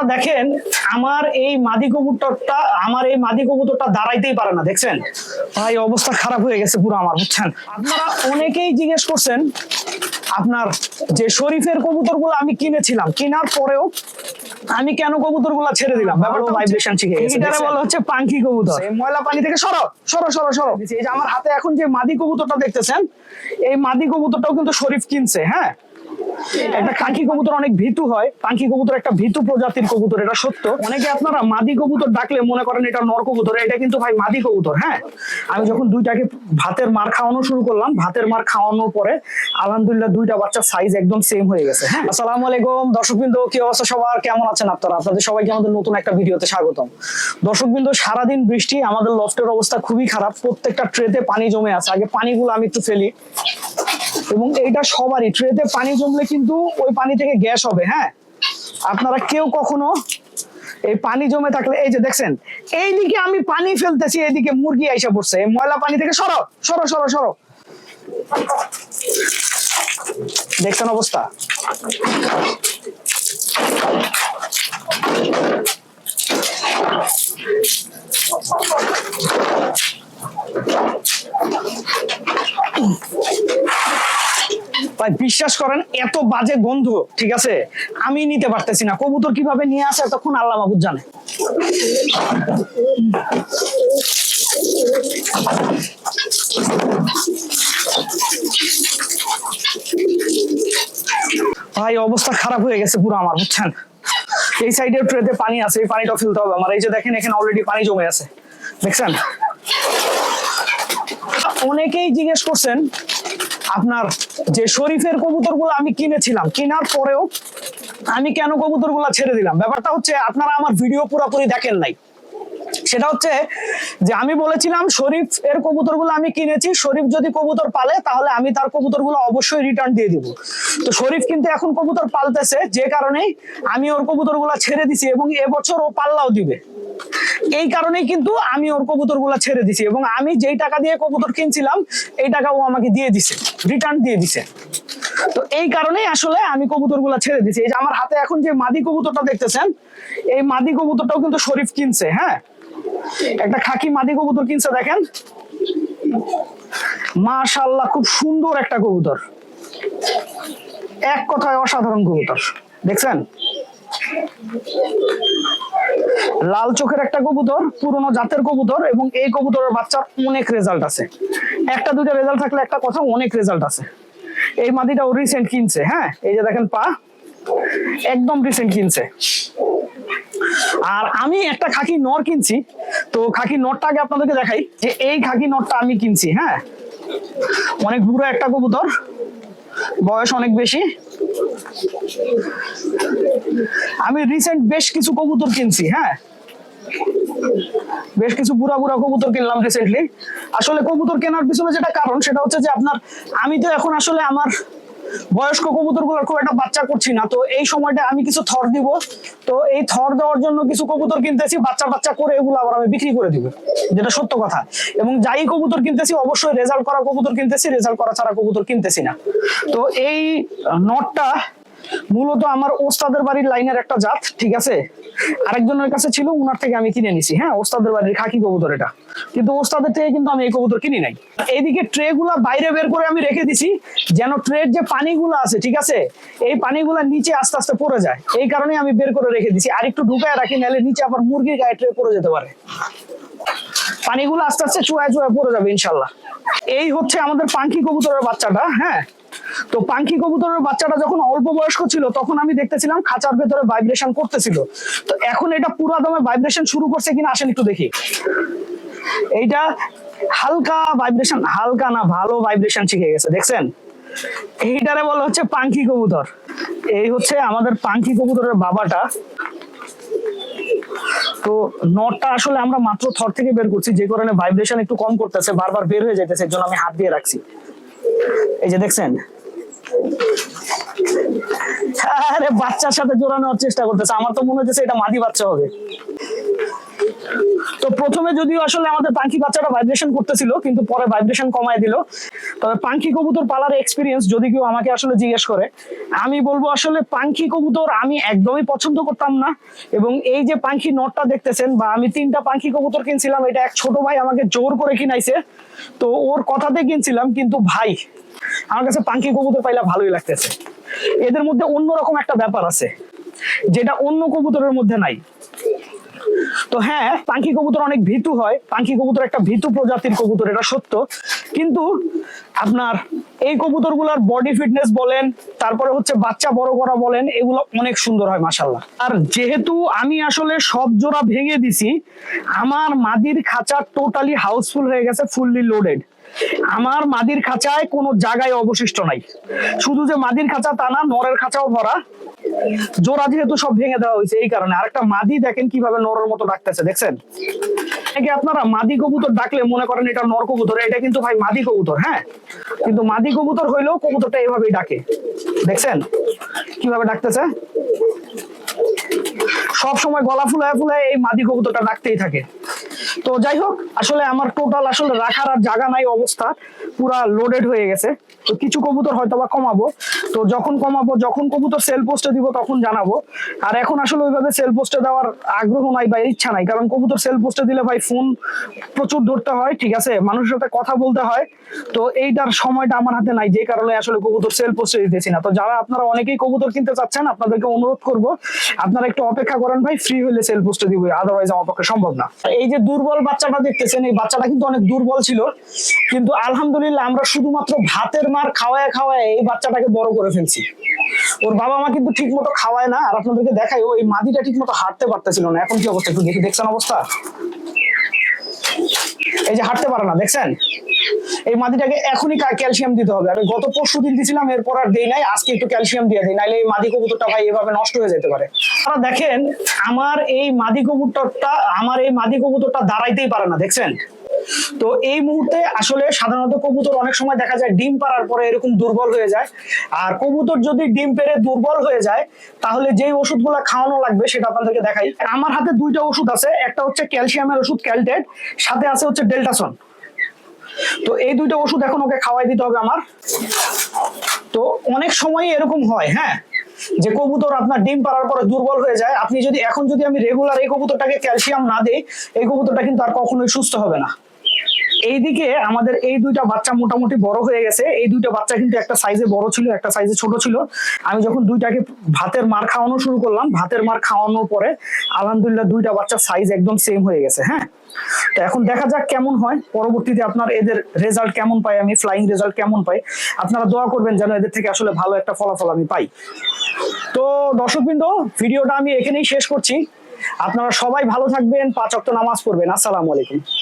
আপনারা দেখেন আমার এই মাদি কবুতরটা আমার এই মাদি কবুতরটা দাঁড়াইতেই পারে না দেখছেন? ভাই অবস্থা খারাপ হয়ে গেছে পুরো আমার বুঝছেন? আপনারা অনেকেই জিজ্ঞেস করছেন আপনার যে শরীফের কবুতরগুলো আমি কিনেছিলাম কেনার পরেও আমি কেন কবুতরগুলো ছেড়ে দিলাম? ব্যাপারটা ভাইব্রেশন শিখে গেছে এটারে বলা হচ্ছে পাঙ্কি কবুতর। এই ময়লা পানি থেকে সরো সরো সরো সরো। এই যে আমার হাতে এখন যে মাদি কবুতরটা দেখতেছেন এই মাদি কবুতরটাও কিন্তু শরীফ কিনছে হ্যাঁ? একটা কাঙ্কি কবুতর অনেক ভীতু হয়। পাঙ্কি কবুতর একটা ভীতু প্রজাতির কবুতর, এটা সত্য। অনেকে আপনারা মাদি কবুতর ডাকলে মনে করেন এটা নর কবুতর, এটা কিন্তু ভাই মাদি কবুতর হ্যাঁ? আমি যখন দুইটাকে ভাতের মার খাওয়ানো শুরু করলাম, ভাতের মার খাওয়ানোর পরে আলহামদুলিল্লাহ দুইটা বাচ্চার সাইজ একদম সেম হয়ে গেছে হ্যাঁ? আসসালামু আলাইকুম। দর্শকবৃন্দ, কি অবস্থা সবার? কেমন আছেন আপনারা? আপনাদের সবাইকে আমাদের নতুন একটা ভিডিওতে স্বাগতম। দর্শকবৃন্দ, সারাদিন বৃষ্টি, আমাদের লফটের অবস্থা খুবই খারাপ। প্রত্যেকটা ট্রেতে পানি জমে আছে। আগে পানিগুলো আমি একটু ফেলি। এবং এইটা সবারই ট্রেতে পানি জমলে কিন্তু ওই পানি থেকে গ্যাস হবে হ্যাঁ? আপনারা কেউ কখনো এই পানি জমে থাকলে, এই যে দেখছেন, এইদিকে আমি পানি ফেলতেছি, এইদিকে মুরগি আইসা পড়ছে, এই ময়লা পানি থেকে সরো সরো সরো সরো। দেখছেন অবস্থা? ভাই, বিশ্বাস করেন, এত বাজে গন্ধ, ঠিক আছে? আমি নিতে পারতেছি না। কবুতর কীভাবে নিয়ে আসে তখন আল্লাহ মাহবুদ জানে। ভাই, অবস্থা খারাপ হয়ে গেছে পুরো আমার, বুঝছেন? এই সাইডের ট্রেতে পানি আছে, এই পানিটা ফেলতে হবে আমার। এই যে দেখেন, এখানে অলরেডি পানি জমে আছে। দেখছেন? অনেকেই জিজ্ঞেস করছেন আপনার যে শরীফের কবুতরগুলো আমি কিনেছিলাম, কেনার পরেও আমি কেন কবুতরগুলো ছেড়ে দিলাম? ব্যাপারটা হচ্ছে আপনারা আমার ভিডিও পুরোপুরি দেখেন নাই। সেটা হচ্ছে যে আমি বলেছিলাম শরীফ এর কবুতরগুলো আমি কিনেছি, শরীফ যদি কবুতর পালে তাহলে আমি তার কবুতরগুলো অবশ্যই রিটার্ন দিয়ে দিব। তো শরীফ কিন্তু এখন কবুতর পালতেছে, যে কারণেই আমি ওর কবুতরগুলো ছেড়ে দিছি এবং এবছর ও পাল্লাও দিবে। এই কারণেই কিন্তু আমি ওর কবুতরগুলো ছেড়ে দিছি এবং আমি যেই টাকা দিয়ে কবুতর কিনছিলাম, এই টাকা ও আমাকে দিয়ে দিছে রিটার্ন দিয়ে দিছে। তো এই কারণেই আসলে আমি কবুতরগুলো ছেড়ে দিছি। এই যে আমার হাতে এখন যে মাদি কবুতরটা দেখতেছেন, এই মাদি কবুতরটাও কিন্তু শরীফ কিনছে হ্যাঁ? একটা খাকি মাদি কবুতর কিনছে দেখেন। মাশাল্লাহ খুব সুন্দর একটা কবুতর। এক কথায় অসাধারণ কবুতর, দেখছেন? লাল চোখের একটা কবুতর, পুরনো জাতের কবুতর এবং এই কবুতরের বাচ্চার অনেক রেজাল্ট আছে। একটা, দুইটা রেজাল্ট থাকলে একটা কথা, অনেক রেজাল্ট আছে। এই মাদিটা ও রিসেন্ট কিনছে হ্যাঁ? এই যে দেখেন পা, একদম রিসেন্ট কিনছে। আর আমি একটা খাকি নর কিনছি, তো খাকি নরটা আগে আপনাদেরকে দেখাই, যে এই খাকি নরটা আমি কিনছি হ্যাঁ? অনেক বুড়ো একটা কবুতর, বয়স অনেক বেশি। আমি রিসেন্ট বেশ কিছু কবুতর কিনছি হ্যাঁ? বেশ কিছু বুড়া বুড়া কবুতর কিনলাম রিসেন্টলি আসলে কবুতর কেনার পিছনে যেটা কারণ, সেটা হচ্ছে যে আপনার, আমি তো এখন আসলে আমার বয়স্ক কবুতরগুলোর খুব একটা বাচ্চা করছি না। তো এই সময়টা আমি কিছু থর দিব। তো এই থর দেওয়ার জন্য কিছু কবুতর কিনতেছি, বাচ্চা বাচ্চা করে এগুলো আবার আমি বিক্রি করে দিব, যেটা সত্য কথা। এবং যাই কবুতর কিনতেছি, অবশ্যই রেজাল্ট করা কবুতর কিনতেছি রেজাল্ট করা ছাড়া কবুতর কিনতেছি না। তো এই নটটা মূলত আমার ওস্তাদের বাড়ির লাইনের একটা জাত, ঠিক আছে? আরেকজনের কাছে ছিল, উনার থেকে আমি কিনে নিছি। হ্যাঁ ওস্তাদের বাড়ির খাকি কবুতর এটা। কিন্তু ওস্তাদের থেকে কিন্তু আমি এই কবুতর কিনি নাই। এইদিকে ট্রে গুলা বাইরে বের করে আমি রেখে দিছি, যেন ট্রের যে পানিগুলো আছে, ঠিক আছে? এই পানিগুলা নিচে আস্তে আস্তে পড়ে যায়। এই কারণে আমি বের করে রেখে দিছি। আর একটু ঢুকায় রাখি, নাহলে নিচে আবার মুরগির গায়ে ট্রে পড়ে যেতে পারে। পানিগুলো আস্তে আস্তে চুয়ায় চুয়ায় পড়ে যাবে, ইনশাল্লাহ। এই হচ্ছে আমাদের পাঙ্কি কবুতরের বাচ্চাটা হ্যাঁ? তো পাঙ্কি কবুতরের বাচ্চাটা যখন অল্প বয়স্ক ছিল, তখন আমি দেখতেছিলাম খাঁচার ভেতরে ভাইব্রেশন করতেছিল। তো এখন এটা পুরো দমে ভাইব্রেশন শুরু করছে কিনা আসেন একটু দেখি। এইটা হালকা ভাইব্রেশন হালকা না, ভালো ভাইব্রেশন শিখে গেছে, দেখছেন? এইটারে বলা হচ্ছে পাঙ্কি কবুতর। এই হচ্ছে আমাদের পাঙ্কি কবুতরের বাবাটা। তো নটটা আসলে আমরা মাত্র থর থেকে বের করছি, যে কারণে ভাইব্রেশন একটু কম করতেছে, বারবার বের হয়ে যাইতেছে এর জন্য আমি হাত দিয়ে রাখছি। এই যে দেখছেন? আরে বাচ্চার সাথে জোরানোর চেষ্টা করতেছে। আমার তো মনে হচ্ছে এটা মাদি বাচ্চা হবে। প্রথমে যদিও আসলে আমাদের পাখি বাচ্চাটা ভাইব্রেশন করতেছিল, কিন্তু পরে ভাইব্রেশন কমায় দিল। তবে পাখি কবুতর পালার এক্সপিরিয়েন্স যদি কেউ আমাকে আসলে জিজ্ঞেস করে, আমি বলব আসলে পাখি কবুতর আমি একদমই পছন্দ করতাম না। এবং এই যে পাখি নটটা দেখতেছেন, বা আমি তিনটা পাখি কবুতর কিনছিলাম, এটা এক ছোট ভাই আমাকে জোর করে কিনাইছে। তো ওর কথাতে কিনছিলাম, কিন্তু ভাই, আমার কাছে পাখি কবুতর পাইলে ভালোই লাগতেছে। এদের মধ্যে অন্যরকম একটা ব্যাপার আছে, যেটা অন্য কবুতরের মধ্যে নাই। তো হ্যাঁ পাখি কবুতর অনেক ভীতু হয়। পাখি কবুতর একটা ভীতু প্রজাতির কবুতর, এটা সত্য। কিন্তু আপনার এই কবুতরগুলার বডি ফিটনেস বলেন, তারপরে হচ্ছে বাচ্চা বড় করা বলেন, এগুলো অনেক সুন্দর হয় মাসাল্লাহ আর যেহেতু আমি আসলে সব জোড়া ভেঙে দিছি, আমার মাদির খাঁচা টোটালি হাউসফুল হয়ে গেছে ফুললি লোডেড আমার মাদির খাঁচায় কোনো জায়গায় অবশিষ্ট নাই। শুধু যে মাদির খাঁচা তা না, নরের খাঁচাও ভরা। জোড়া যেহেতু সব ভেঙে দেওয়া হয়েছে এই কারণে। আরেকটা মাদি দেখেন কীভাবে নরের মতো ডাকতেছে, দেখছেন? নাকি আপনারা মাদি কবুতর ডাকলে মনে করেন এটা নর কবুতর, এটা কিন্তু ভাই মাদি কবুতর হ্যাঁ? কিন্তু মাদি কবুতর হইলেও কবুতরটা এভাবেই ডাকে, দেখছেন? কীভাবে ডাকতেছে? সব সময় গলা ফুলায় ফুলায় এই মাদি কবুতরটা ডাকতেই থাকে। তো যাই হোক, আসলে আমার টোটাল আসলে রাখার আর জায়গা নাই অবস্থা, পুরা লোডেড হয়ে গেছে। তো কিছু কবুতর হয়তো বা কমাবো। তো যখন কমাবো, যখন কবুতর সেল পোস্টে দিব, তখন জানাব। আর এখন আসলে ওইভাবে সেল পোস্টে দেওয়ার আগ্রহ নাই বা ইচ্ছা নাই, কারণ কবুতর সেল পোস্টে দিলে ভাই ফোন প্রচুর ধরতে হয়, ঠিক আছে? মানুষের সাথে কথা বলতে হয়। তো এইটার সময়টা আমার হাতে নাই, যে কারণে আসলে কবুতর সেল পোস্টে দিতেছি না। তো যারা আপনারা অনেকেই কবুতর কিনতে চাচ্ছেন, আপনাদেরকে অনুরোধ করব, আপনারা একটু অপেক্ষা করেন ভাই ফ্রি হলে সেল পোস্টে দিব আদারওয়াইজ আমার পক্ষে সম্ভব না। এই যে দুর্বল বাচ্চাটা দেখতেছেন, এই বাচ্চাটা কিন্তু অনেক দুর্বল ছিল। কিন্তু আলহামদুলিল্লাহ আমরা শুধুমাত্র ভাতের মার খাওয়ায় খাওয়ায় এই বাচ্চাটাকে বড় করে ফেলছি। ওর বাবা মা কিন্তু ঠিক মতো খাওয়ায় না, আর আপনাদেরকে দেখাই ওই মাদিটা ঠিক মতো হাঁটতে পারতেছিল না। এখন কি অবস্থা একটু দেখি, দেখছেন অবস্থা? এই যে হাঁটতে পারে না, দেখছেন? এই মাদিটাকে এখনই ক্যালসিয়াম দিতে হবে। আমি গত পরশু দিন দিয়েছিলাম এরপর আর দেই নাই, আজকে একটু ক্যালসিয়াম দিয়ে দিই, নাইলে এই মাদি কবুতরটা ভাই এভাবে নষ্ট হয়ে যেতে পারে। আপনারা দেখেন, আমার এই মাদি কবুতরটা আমার এই মাদি কবুতরটা দাঁড়াইতেই পারে না, দেখছেন? তো এই মুহূর্তে আসলে সাধারণত কবুতর অনেক সময় দেখা যায় ডিম পাড়ার পরে এরকম দুর্বল হয়ে যায়। আর কবুতর যদি ডিম পেড়ে দুর্বল হয়ে যায়, তাহলে যেই ওষুধগুলো খাওয়ানো লাগবে সেটা আপনাদেরকে দেখাই। আমার হাতে দুইটা ওষুধ আছে, একটা হচ্ছে ক্যালসিয়ামের ওষুধ ক্যালটেড, সাথে আছে হচ্ছে ডেল্টাসন। তো এই দুইটা ওষুধ এখন ওকে খাওয়াই দিতে হবে আমার। তো অনেক সময় এরকম হয় হ্যাঁ? যে কবুতর আপনার ডিম পাড়ার পরে দুর্বল হয়ে যায়। আপনি যদি এখন যদি আমি রেগুলার এই কবুতরটাকে ক্যালসিয়াম না দিই, এই কবুতরটা কিন্তু আর কখনোই সুস্থ হবে না। এইদিকে আমাদের এই দুইটা বাচ্চা মোটামুটি বড় হয়ে গেছে। এই দুইটা বাচ্চা কিন্তু একটা সাইজে বড় ছিল, একটা সাইজে ছোট ছিল। আমি যখন দুইটাকে ভাতের মার খাওয়ানো শুরু করলাম, ভাতের মার খাওয়ানোর পরে আলহামদুলিল্লাহ দুইটা বাচ্চার সাইজ একদম সেম হয়ে গেছে হ্যাঁ? তো এখন দেখা যাক কেমন হয়। পরবর্তীতে আপনার এদের রেজাল্ট কেমন পাই, আমি ফ্লাইং রেজাল্ট কেমন পাই। আপনারা দোয়া করবেন যেন এদের থেকে আসলে ভালো একটা ফলাফল আমি পাই। তো দর্শকবৃন্দ, ভিডিওটা আমি এখানেই শেষ করছি। আপনারা সবাই ভালো থাকবেন, পাঁচ অক্ট নামাজ পড়বেন। আসসালামু আলাইকুম।